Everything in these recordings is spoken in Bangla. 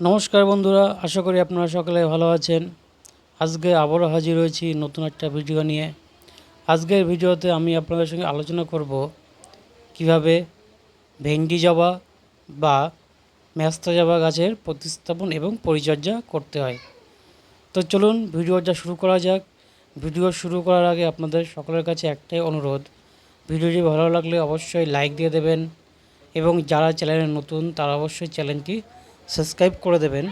নমস্কার বন্ধুরা, আশা করি আপনারা সকলে ভালো আছেন। আজকে আবারও হাজির হয়েছি নতুন একটা ভিডিও নিয়ে। আজকের ভিডিওতে আমি আপনাদের সঙ্গে আলোচনা করব কীভাবে ভেন্ডি জবা বা ম্যাস্তা জবা গাছের প্রতিস্থাপন এবং পরিচর্যা করতে হয়। তো চলুন ভিডিওটা শুরু করা যাক। ভিডিও শুরু করার আগে আপনাদের সকলের কাছে একটাই অনুরোধ, ভিডিওটি ভালো লাগলে অবশ্যই লাইক দিয়ে দেবেন এবং যারা চ্যানেলে নতুন তারা অবশ্যই চ্যানেলটি সাবস্ক্রাইব করে দেবেন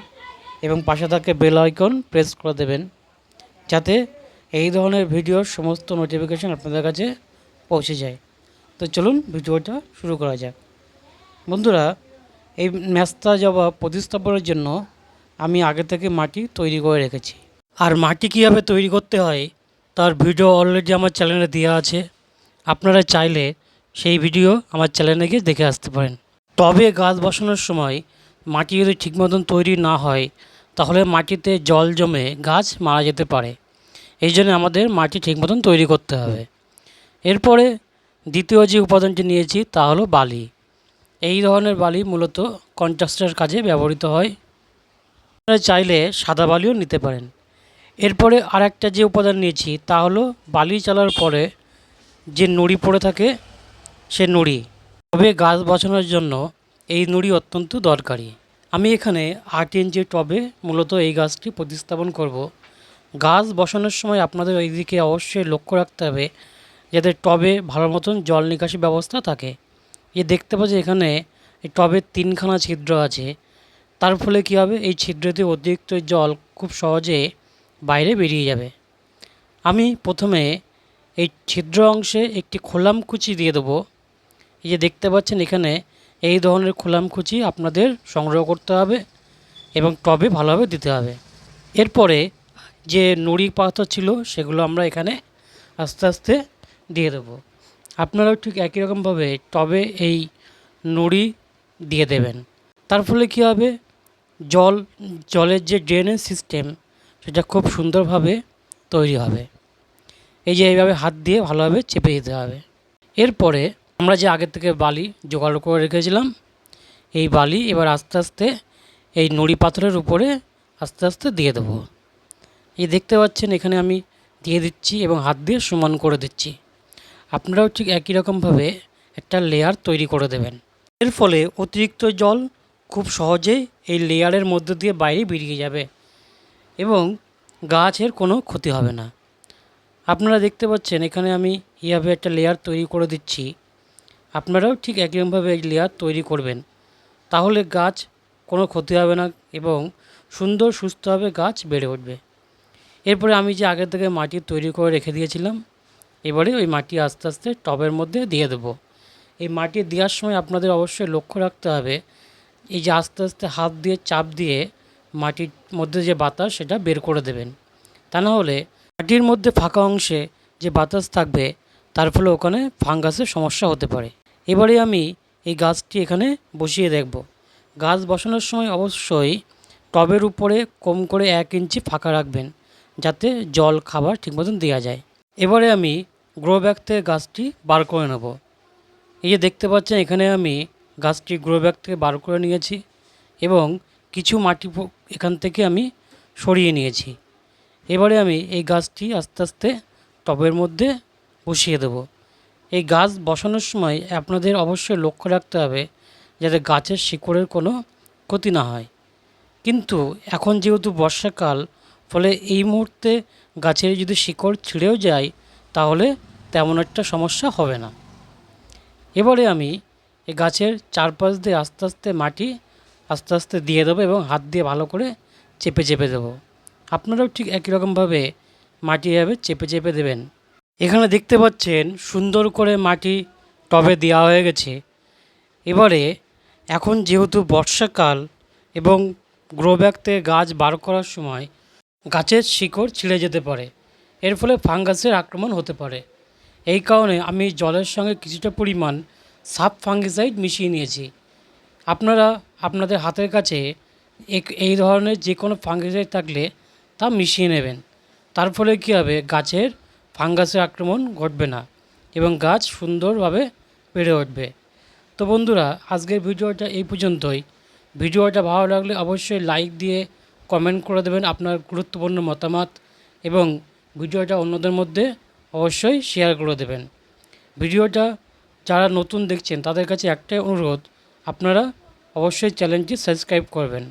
এবং পাশে থাকে বেল আইকন প্রেস করে দেবেন যাতে এই ধরনের ভিডিওর সমস্ত নোটিফিকেশন আপনাদের কাছে পৌঁছে যায়। তো চলুন ভিডিওটা শুরু করা যাক। বন্ধুরা, এই ম্যাস্তা জবা প্রতিস্থাপনের জন্য আমি আগে থেকে মাটি তৈরি করে রেখেছি। আর মাটি কীভাবে তৈরি করতে হয়, তার ভিডিও অলরেডি আমার চ্যানেলে দেওয়া আছে। আপনারা চাইলে সেই ভিডিও আমার চ্যানেলে গিয়ে দেখে আসতে পারেন। টবে গাছ বসানোর সময় মাটি যদি ঠিক মতন তৈরি না হয়, তাহলে মাটিতে জল জমে গাছ মারা যেতে পারে। এই জন্য আমাদের মাটি ঠিক মতন তৈরি করতে হবে। এরপরে দ্বিতীয় যে উপাদানটি নিয়েছি, তা হলো বালি। এই ধরনের বালি মূলত কন্ট্রাস্টের কাজে ব্যবহৃত হয়। চাইলে সাদা বালিও নিতে পারেন। এরপরে আর একটা যে উপাদান নিয়েছি, তা হলো বালি চালার পরে যে নুড়ি পড়ে থাকে, সে নুড়ি। তবে গাছ বাঁচানোর জন্য এই নুড়ি অত্যন্ত দরকারি। আমি এখানে আট ইঞ্চি টবে মূলত এই গাছটি প্রতিস্থাপন করব। গাছ বসানোর সময় আপনাদের ওই দিকে অবশ্যই লক্ষ্য রাখতে হবে যাতে টবে ভালো মতন জল নিকাশি ব্যবস্থা থাকে। এ দেখতে পাচ্ছি এখানে এই টবের তিনখানা ছিদ্র আছে। তার ফলে কী হবে? এই ছিদ্রতে অতিরিক্ত জল খুব সহজে বাইরে বেরিয়ে যাবে। আমি প্রথমে এই ছিদ্র অংশে একটি খোলাম কুচি দিয়ে দেবো। এই যে দেখতে পাচ্ছেন এখানে এই ধরনের খোলাম কুচি আপনাদের সংগ্রহ করতে হবে এবং টবে ভালোভাবে দিতে হবে। এরপরে যে নুড়ি পাথর ছিল সেগুলো আমরা এখানে আস্তে আস্তে দিয়ে দেবো। আপনারাও ঠিক একই রকমভাবে টবে এই নুড়ি দিয়ে দেবেন। তার ফলে কী হবে? জল, জলের যে ড্রেনেজ সিস্টেম সেটা খুব সুন্দরভাবে তৈরি হবে। এই যে এইভাবে হাত দিয়ে ভালোভাবে চেপে দিতে হবে। এরপরে আমরা যে আগের থেকে বালি জোগাড় করে রেখেছিলাম, এই বালি এবার আস্তে আস্তে এই নুড়ি পাথরের উপরে আস্তে আস্তে দিয়ে দেবো। এই দেখতে পাচ্ছেন এখানে আমি দিয়ে দিচ্ছি এবং হাত দিয়ে সমান করে দিচ্ছি। আপনারাও ঠিক একই রকমভাবে একটা লেয়ার তৈরি করে দেবেন। এর ফলে অতিরিক্ত জল খুব সহজেই এই লেয়ারের মধ্য দিয়ে বাইরে বেরিয়ে যাবে এবং গাছের কোনো ক্ষতি হবে না। আপনারা দেখতে পাচ্ছেন এখানে আমি এইভাবে একটা লেয়ার তৈরি করে দিচ্ছি। আপনারাও ঠিক একইরকমভাবে এই লেয়ার তৈরি করবেন। তাহলে গাছ কোনো ক্ষতি হবে না এবং সুন্দর সুস্থভাবে গাছ বেড়ে উঠবে। এরপরে আমি যে আগে থেকে মাটি তৈরি করে রেখে দিয়েছিলাম, এবারে ওই মাটি আস্তে আস্তে টবের মধ্যে দিয়ে দেবো। এই মাটি দেওয়ার সময় আপনাদের অবশ্যই লক্ষ্য রাখতে হবে, এই যে আস্তে আস্তে হাত দিয়ে, চাপ দিয়ে মাটির মধ্যে যে বাতাস, সেটা বের করে দেবেন। তা না হলে মাটির মধ্যে ফাঁকা অংশে যে বাতাস থাকবে, তার ফলে ওখানে ফাঙ্গাসের সমস্যা হতে পারে। এবারে আমি এই গাছটি এখানে বসিয়ে দেখব। গাছ বসানোর সময় অবশ্যই টবের উপরে কম করে এক ইঞ্চি ফাঁকা রাখবেন, যাতে জল, খাবার ঠিক মতন দেওয়া যায়। এবারে আমি গ্রো ব্যাগ থেকে গাছটি বার করে নেব। এই যে দেখতে পাচ্ছেন, এখানে আমি গাছটি গ্রো ব্যাগ থেকে বার করে নিয়েছি এবং কিছু মাটি এখান থেকে আমি সরিয়ে নিয়েছি। এবারে আমি এই গাছটি আস্তে আস্তে টবের মধ্যে বসিয়ে দেবো। এই গাছ বসানোর সময় আপনাদের অবশ্যই লক্ষ্য রাখতে হবে যাতে গাছের শিকড়ের কোনো ক্ষতি না হয়। কিন্তু এখন যেহেতু বর্ষাকাল, ফলে এই মুহূর্তে গাছের যদি শিকড় ছিঁড়েও যায়, তাহলে তেমন একটা সমস্যা হবে না। এবারে আমি এই গাছের চারপাশ দিয়ে আস্তে আস্তে মাটি আস্তে আস্তে দিয়ে দেবো এবং হাত দিয়ে ভালো করে চেপে চেপে দেবো। আপনারাও ঠিক একই রকমভাবে মাটি এভাবে চেপে চেপে দেবেন। এখানে দেখতে পাচ্ছেন সুন্দর করে মাটি টবে দেওয়া হয়ে গেছে। এবারে এখন যেহেতু বর্ষাকাল এবং গ্রো থেকে গাছ বার করার সময় গাছের শিকড় ছিঁড়ে যেতে পারে, এর ফলে ফাঙ্গাসের আক্রমণ হতে পারে। এই কারণে আমি জলের সঙ্গে কিছুটা পরিমাণ সাব ফাঙ্গিসাইড মিশিয়ে নিয়েছি। আপনারা আপনাদের হাতের কাছে এই ধরনের যে কোনো ফাঙ্গিসাইড থাকলে তা মিশিয়ে নেবেন। তার ফলে কী হবে? গাছের ফাঙ্গাসের আক্রমণ ঘটবে না এবং গাছ সুন্দরভাবে বেড়ে উঠবে। তো বন্ধুরা, আজকের ভিডিওটা এই পর্যন্তই। ভিডিওটা ভালো লাগলে অবশ্যই লাইক দিয়ে কমেন্ট করে দেবেন আপনার গুরুত্বপূর্ণ মতামত এবং ভিডিওটা অন্যদের মধ্যে অবশ্যই শেয়ার করে দেবেন। ভিডিওটা যারা নতুন দেখছেন, তাদের কাছে একটাই অনুরোধ, আপনারা অবশ্যই চ্যানেলটি সাবস্ক্রাইব করবেন।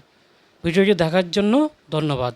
ভিডিওটি দেখার জন্য ধন্যবাদ।